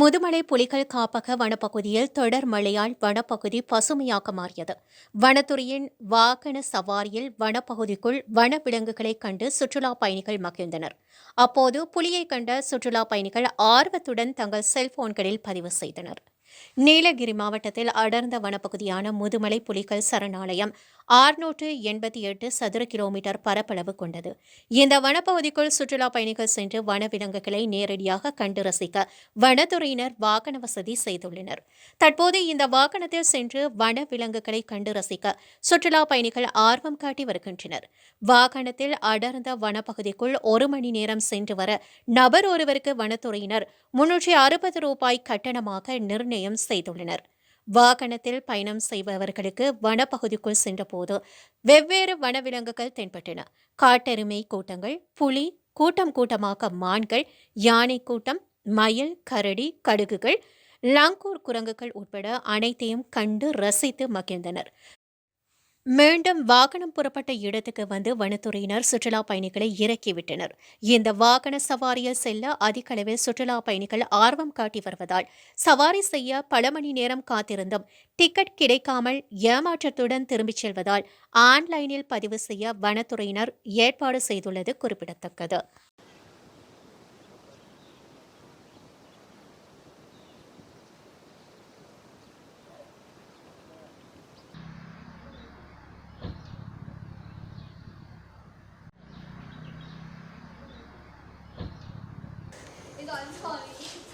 முதுமலை புலிகள் காப்பக வனப்பகுதியில் தொடர் மழையால் வனப்பகுதி பசுமையாக மாறியது. வனத்துறையின் வாகன சவாரியில் வனப்பகுதிக்குள் வனவிலங்குகளைக் கண்டு சுற்றுலா பயணிகள் மகிழ்ந்தனர். அப்போது புலியை கண்ட சுற்றுலா பயணிகள் ஆர்வத்துடன் தங்கள் செல்போன்களில் பதிவு செய்தனர். நீலகிரி மாவட்டத்தில் அடர்ந்த வனப்பகுதியான முதுமலை புலிகள் சரணாலயம் ஆறுநூற்று எண்பத்தி எட்டு சதுர கிலோமீட்டர் பரப்பளவு கொண்டது. இந்த வனப்பகுதிக்குள் சுற்றுலா பயணிகள் சென்று வனவிலங்குகளை நேரடியாக கண்டு ரசிக்க வனத்துறையினர் வாகன வசதி செய்துள்ளனர். தற்போது இந்த வாகனத்தில் சென்று வனவிலங்குகளை கண்டு ரசிக்க சுற்றுலா பயணிகள் ஆர்வம் காட்டி வருகின்றனர். வாகனத்தில் அடர்ந்த வனப்பகுதிக்குள் ஒரு மணி நேரம் சென்று வர நபர் ஒருவருக்கு வனத்துறையினர் முன்னூற்றி அறுபது ரூபாய் கட்டணமாக நிர்ணயம் செய்துள்ளனர். வாகனத்தில் பயணம் செய்பவர்களுக்கு வனப்பகுதிக்குள் சென்றபோது வெவ்வேறு வனவிலங்குகள் தென்பட்டன. காட்டெருமை கூட்டங்கள் புலி கூட்டம் கூட்டமாக மான்கள் யானை கூட்டம் மயில் கரடி கடுகுகள் லாங்கூர் குரங்குகள் உட்பட அனைத்தையும் கண்டு ரசித்து மகிழ்ந்தனர். மீண்டும் வாகனம் புறப்பட்ட இடத்துக்கு வந்து வனத்துறையினர் சுற்றுலா பயணிகளை இறக்கிவிட்டனர் இந்த வாகன சவாரியில் செல்ல அதிக அளவில் சுற்றுலா பயணிகள் ஆர்வம் காட்டி வருவதால் சவாரி செய்ய பல மணி நேரம் காத்திருந்தும் டிக்கெட் கிடைக்காமல் ஏமாற்றத்துடன் திரும்பிச் செல்வதால் ஆன்லைனில் பதிவு செய்ய வனத்துறையினர் ஏற்பாடு செய்துள்ளது குறிப்பிடத்தக்கது. 短短的创意。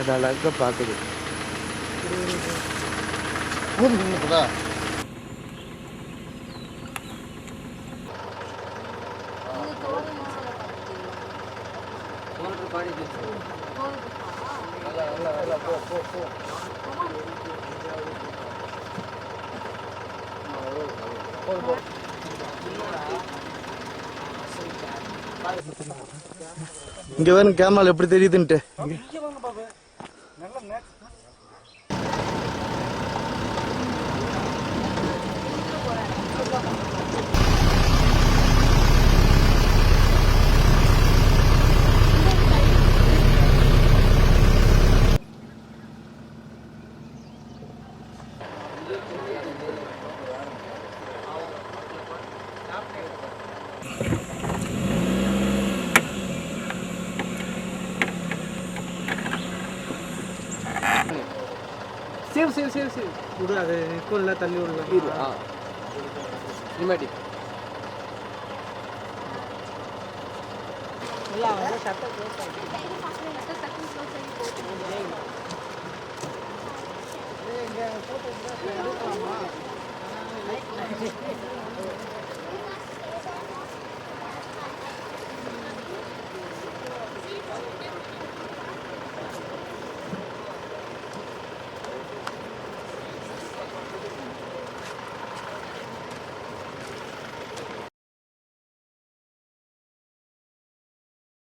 அது அழகாக பார்க்குது. இங்கே வேணும் கேமரால எப்படி தெரியுதுன்ட்டு. Nắng Thank you. Save save save save விடு அது நிற்கும்ல தள்ளி விடலாம் இரு ஆ. நிமாட்டி